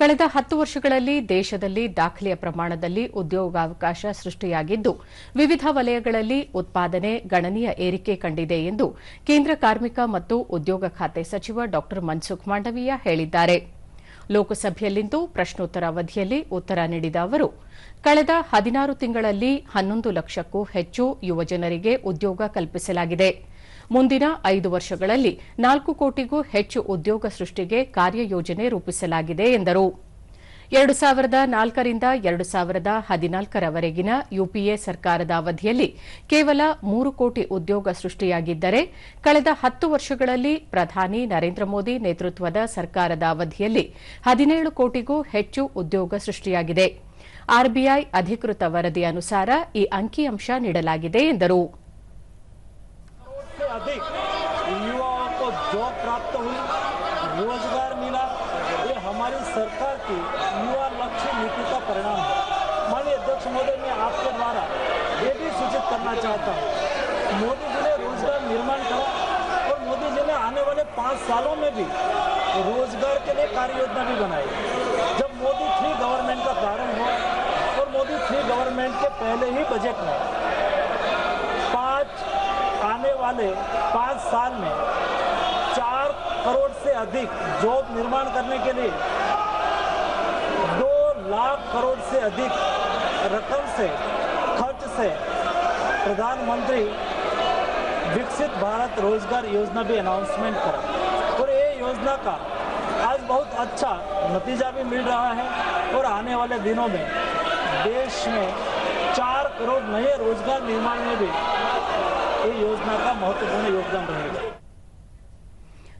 ಕಳೆದ ಹತ್ತು ವರ್ಷಗಳಲ್ಲಿ ದೇಶದಲ್ಲಿ ದಾಖಲೆಯ ಪ್ರಮಾಣದಲ್ಲಿ ಉದ್ಯೋಗಾವಕಾಶ ಸೃಷ್ಟಿಯಾಗಿದ್ದು, ವಿವಿಧ ವಲಯಗಳಲ್ಲಿ ಉತ್ಪಾದನೆ, ಗಣನೀಯ ಏರಿಕೆ ಕಂಡಿದೆ ಎಂದು ಕೇಂದ್ರ ಕಾರ್ಮಿಕ ಮತ್ತು ಉದ್ಯೋಗ ಖಾತೆ ಸಚಿವ ಡಾ ಮನ್ಸುಖ್ ಮಾಂಡವೀಯ ಹೇಳಿದ್ದಾರೆ. ಲೋಕಸಭೆಯಲ್ಲಿಂದು ಪ್ರಶ್ನೋತ್ತರ ಅವಧಿಯಲ್ಲಿ ಉತ್ತರ ನೀಡಿದ ಅವರು, ಕಳೆದ ಹದಿನಾರು ತಿಂಗಳಲ್ಲಿ ಹನ್ನೊಂದು ಲಕ್ಷಕ್ಕೂ ಹೆಚ್ಚು ಯುವಜನರಿಗೆ ಉದ್ಯೋಗ ಕಲ್ಪಿಸಲಾಗಿದೆ. ಮುಂದಿನ ಐದು ವರ್ಷಗಳಲ್ಲಿ ನಾಲ್ಕು ಕೋಟಿಗೂ ಹೆಚ್ಚು ಉದ್ಯೋಗ ಸೃಷ್ಟಿಗೆ ಕಾರ್ಯಯೋಜನೆ ರೂಪಿಸಲಾಗಿದೆ ಎಂದರು. ಎರಡು ಸಾವಿರದ ನಾಲ್ಕರಿಂದ ಎರಡು ಸಾವಿರದ ಹದಿನಾಲ್ಕರವರೆಗಿನ ಯುಪಿಎ ಸರ್ಕಾರದ ಅವಧಿಯಲ್ಲಿ ಕೇವಲ ಮೂರು ಕೋಟಿ ಉದ್ಯೋಗ ಸೃಷ್ಟಿಯಾಗಿದ್ದರೆ ಕಳೆದ ಹತ್ತು ವರ್ಷಗಳಲ್ಲಿ ಪ್ರಧಾನಿ ನರೇಂದ್ರ ಮೋದಿ ನೇತೃತ್ವದ ಸರ್ಕಾರದ ಅವಧಿಯಲ್ಲಿ ಹದಿನೇಳು ಕೋಟಿಗೂ ಹೆಚ್ಚು ಉದ್ಯೋಗ ಸೃಷ್ಟಿಯಾಗಿದೆ. ಆರ್ಬಿಐ ಅಧಿಕೃತ ವರದಿ ಅನುಸಾರ ಈ ಅಂಕಿಅಂಶ ನೀಡಲಾಗಿದೆ ಎಂದರು. अधिक। युवाओं को जॉब प्राप्त हुई, रोज़गार मिला। ये हमारी सरकार की युवा लक्ष्य नीति का परिणाम है। माननीय अध्यक्ष महोदय, मैं आपके द्वारा ये भी सूचित करना चाहता हूँ। मोदी जी ने रोज़गार निर्माण करा और मोदी जी ने आने वाले पाँच सालों में भी रोज़गार के लिए कार्य योजना भी बनाई। जब मोदी थ्री गवर्नमेंट का प्रारंभ हुआ और मोदी थ्री गवर्नमेंट के पहले ही बजट में वाले पाँच साल में चार करोड़ से अधिक जॉब निर्माण करने के लिए दो लाख करोड़ से अधिक रकम से, खर्च से प्रधानमंत्री विकसित भारत रोज़गार योजना भी अनाउंसमेंट करा। और ये योजना का आज बहुत अच्छा नतीजा भी मिल रहा है और आने वाले दिनों में देश में चार करोड़ नए रोज़गार निर्माण में भी ये योजना का महत्वपूर्ण योगदान रहेगा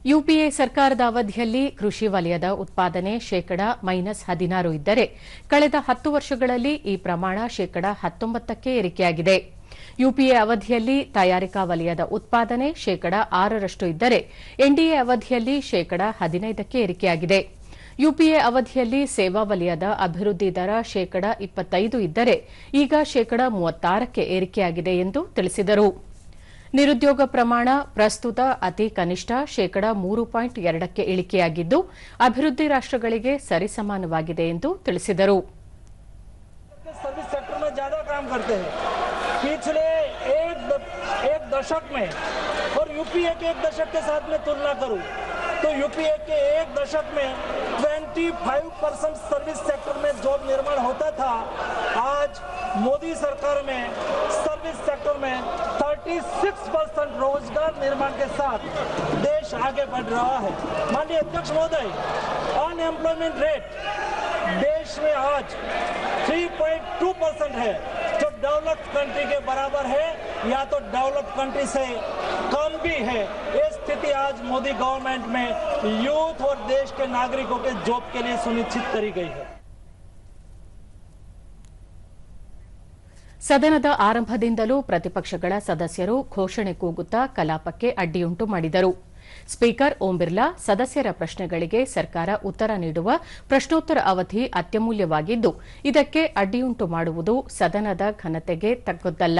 ಯುಪಿಎ ಸರ್ಕಾರದ ಅವಧಿಯಲ್ಲಿ ಕೃಷಿ ವಲಯದ ಉತ್ಪಾದನೆ ಶೇಕಡ ಮೈನಸ್ ಹದಿನಾರು ಇದ್ದರೆ ಕಳೆದ ಹತ್ತು ವರ್ಷಗಳಲ್ಲಿ ಈ ಪ್ರಮಾಣ ಶೇಕಡ ಹತ್ತೊಂಬತ್ತಕ್ಕೆ ಏರಿಕೆಯಾಗಿದೆ ಯುಪಿಎ ಅವಧಿಯಲ್ಲಿ ತಯಾರಿಕಾ ವಲಯದ ಉತ್ಪಾದನೆ ಶೇಕಡ ಆರರಷ್ಟು ಇದ್ದರೆ ಎನ್ಡಿಎ ಅವಧಿಯಲ್ಲಿ ಶೇಕಡ ಹದಿನೈದಕ್ಕೆ ಏರಿಕೆಯಾಗಿದೆ ಯುಪಿಎ ಅವಧಿಯಲ್ಲಿ ಸೇವಾ ವಲಯದ ಅಭಿವೃದ್ಧಿ ದರ ಶೇಕಡ ಇಪ್ಪತ್ತೈದು ಇದ್ದರೆ ಈಗ ಶೇಕಡ ಮೂವತ್ತಾರಕ್ಕೆ ಏರಿಕೆಯಾಗಿದೆ ಎಂದು ತಿಳಿಸಿದರು ನಿರುದ್ಯೋಗ ಪ್ರಮಾಣ ಪ್ರಸ್ತುತ ಅತಿ ಕನಿಷ್ಠ ಶೇಕಡ ಮೂರು ಪಾಯಿಂಟ್ ಎರಡಕ್ಕೆ ಇಳಿಕೆಯಾಗಿದ್ದು ಅಭಿವೃದ್ಧಿ ರಾಷ್ಟಗಳಿಗೆ ಸರಿಸಮಾನವಾಗಿದೆ ಎಂದು ತಿಳಿಸಿದರು सर्विस सेक्टर में ज्यादा काम करते हैं पिछले एक द, एक दशक में और यूपीए के एक दशक के साथ में तुलना करूं तो यूपीए के एक दशक में 25 परसेंट सर्विस सेक्टर में जॉब निर्माण होता था आज मोदी सरकार में सर्विस सेक्टर में 36 परसेंट रोज़गार निर्माण के साथ देश आगे बढ़ रहा है। माननीय अध्यक्ष महोदय अनएम्प्लॉयमेंट रेट देश में आज 3.2 परसेंट है, जो डेवलप्ड कंट्री के बराबर है, या तो डेवलप्ड कंट्री से कम भी है। ये स्थिति आज मोदी गवर्नमेंट में यूथ और देश के नागरिकों के जॉब के लिए सुनिश्चित करी गई है। ಸದನದ ಆರಂಭದಿಂದಲೂ ಪ್ರತಿಪಕ್ಷಗಳ ಸದಸ್ಯರು ಘೋಷಣೆ ಕೂಗುತ್ತಾ ಕಲಾಪಕ್ಕೆ ಅಡ್ಡಿಯುಂಟು ಮಾಡಿದರು. ಸ್ಪೀಕರ್ ಓಂ ಬಿರ್ಲಾ ಸದಸ್ಯರ ಪ್ರಶ್ನೆಗಳಿಗೆ ಸರ್ಕಾರ ಉತ್ತರ ನೀಡುವ ಪ್ರಶ್ನೋತ್ತರ ಅವಧಿ ಅತ್ಯಮೂಲ್ಯವಾಗಿದ್ದು, ಇದಕ್ಕೆ ಅಡ್ಡಿಯುಂಟು ಮಾಡುವುದು ಸದನದ ಘನತೆಗೆ ತಕ್ಕದ್ದಲ್ಲ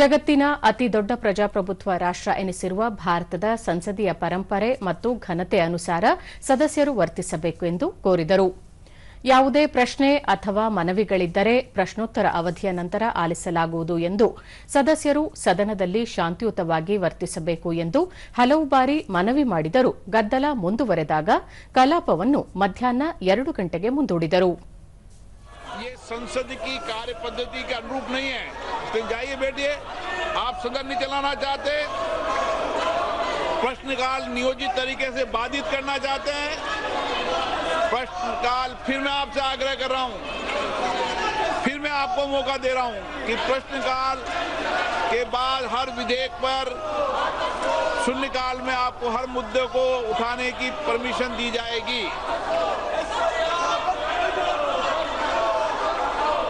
ಜಗತ್ತಿನ ಅತಿ ದೊಡ್ಡ ಪ್ರಜಾಪ್ರಭುತ್ವ ರಾಷ್ಟ ಎನಿಸಿರುವ ಭಾರತದ ಸಂಸದೀಯ ಪರಂಪರೆ ಮತ್ತು ಘನತೆ ಅನುಸಾರ ಸದಸ್ಯರು ವರ್ತಿಸಬೇಕು ಎಂದು ಕೋರಿದರು. ಯಾವುದೇ ಪ್ರಶ್ನೆ ಅಥವಾ ಮನವಿಗಳಿದ್ದರೆ ಪ್ರಶ್ನೋತ್ತರ ಅವಧಿಯ ನಂತರ ಆಲಿಸಲಾಗುವುದು ಎಂದು ಸದಸ್ಯರು ಸದನದಲ್ಲಿ ಶಾಂತಿಯುತವಾಗಿ ವರ್ತಿಸಬೇಕು ಎಂದು ಹಲವು ಬಾರಿ ಮನವಿ ಮಾಡಿದರೂ ಗದ್ದಲ ಮುಂದುವರೆದಾಗ ಕಲಾಪವನ್ನು ಮಧ್ಯಾಹ್ನ ಎರಡು ಗಂಟೆಗೆ ಮುಂದೂಡಿದರು ये संसद की कार्य पद्धति के अनुरूप नहीं है इसलिए जाइए बैठिए आप सदन नहीं चलाना चाहते प्रश्नकाल नियोजित तरीके से बाधित करना चाहते हैं। प्रश्नकाल फिर मैं आपसे आग्रह कर रहा हूँ। फिर मैं आपको मौका दे रहा हूँ कि प्रश्नकाल के बाद हर विधेयक पर शून्यकाल में आपको हर मुद्दे को उठाने की परमिशन दी जाएगी।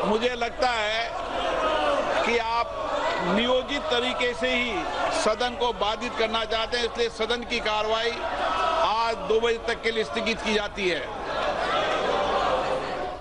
मुझे लगता है नियोजित तरीके से ही सदन को बाधित करना चाहते हैं, इसलिए सदन की कार्रवाई आज दो बजे तक के लिए स्थगित की जाती है।